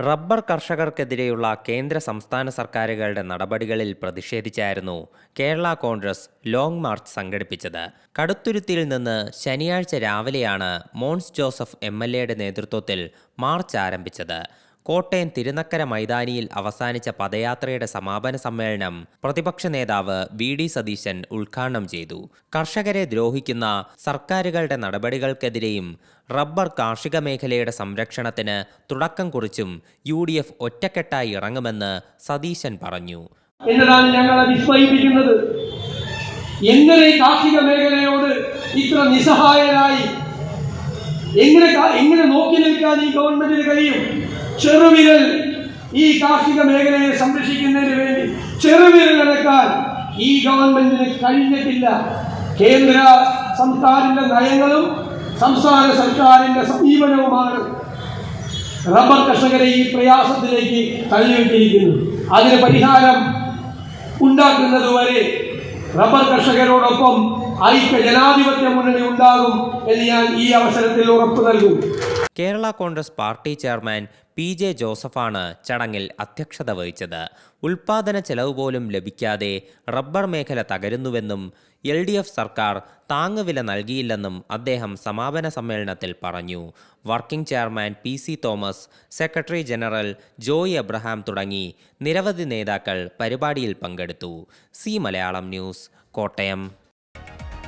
Rubber കർഷകർക്കെതിരെയുള്ള കേന്ദ്ര സംസ്ഥാന സർക്കാരുകളുടെ നടപടികളിൽ പ്രതിഷേധിച്ചായിരുന്നു കേരള കോൺഗ്രസ് ലോങ് മാർച്ച് സംഘടിപ്പിച്ചത്. കടുത്തുരുത്തിയിൽ നിന്ന് ശനിയാഴ്ച രാവിലെയാണ് മോൺസ് ജോസഫ് എം നേതൃത്വത്തിൽ മാർച്ച് ആരംഭിച്ചത്. കോട്ടയം തിരുനക്കര മൈതാനിയിൽ അവസാനിച്ച പദയാത്രയുടെ സമാപന സമ്മേളനം പ്രതിപക്ഷ നേതാവ് വി ഡി സതീശൻ ഉദ്ഘാടനം ചെയ്തു. കർഷകരെ ദ്രോഹിക്കുന്ന സർക്കാരുകളുടെ നടപടികൾക്കെതിരെയും റബ്ബർ കാർഷിക മേഖലയുടെ സംരക്ഷണത്തിന് തുടക്കം കുറിച്ചും യു ഡി എഫ് ഒറ്റക്കെട്ടായി ഇറങ്ങുമെന്ന് സതീശൻ പറഞ്ഞു. എന്നതാണ് വിസ്മയിപ്പിക്കുന്നത്. എങ്ങനെ കാർഷിക മേഖലയോട് ഇത്ര നിസ്സഹായരായി എങ്ങനെ എങ്ങനെ നോക്കി നിൽക്കാൻ ഈ ഗവൺമെന്റിന് കഴിയും? ചെറുവിരൽ ഈ കാർഷിക മേഖലയെ സംരക്ഷിക്കുന്നതിന് വേണ്ടി ചെറുവിരൽ അടക്കാൻ ഈ ഗവൺമെന്റിന് കഴിഞ്ഞിട്ടില്ല. കേന്ദ്ര സർക്കാരിന്റെ നയങ്ങളും സംസ്ഥാന സർക്കാരിന്റെ സമീപനവുമാണ് റബ്ബർ കർഷകരെ ഈ പ്രയാസത്തിലേക്ക് തള്ളിവിട്ടിരിക്കുന്നു. അതിന് പരിഹാരം ഉണ്ടാക്കുന്നതുവരെ റബ്ബർ കർഷകരോടൊപ്പം ഐക്യ ജനാധിപത്യ മുന്നണി ഉണ്ടാകും എന്ന് ഞാൻ ഈ അവസരത്തിൽ ഉറപ്പു നൽകും. Kerala Congress party chairman P J ജോസഫാണ് ചടങ്ങിൽ അധ്യക്ഷത വഹിച്ചത്. ഉൽപാദന ചെലവ് പോലും ലഭിക്കാതെ റബ്ബർ മേഖല തകരുന്നുവെന്നും എൽ ഡി എഫ് സർക്കാർ താങ്ങുവില നൽകിയില്ലെന്നും അദ്ദേഹം സമാപന സമ്മേളനത്തിൽ പറഞ്ഞു. Working chairman P C Thomas secretary general Joy Abraham തുടങ്ങി നിരവധി നേതാക്കൾ പരിപാടിയിൽ പങ്കെടുത്തു. C Malayalam news Kottayam.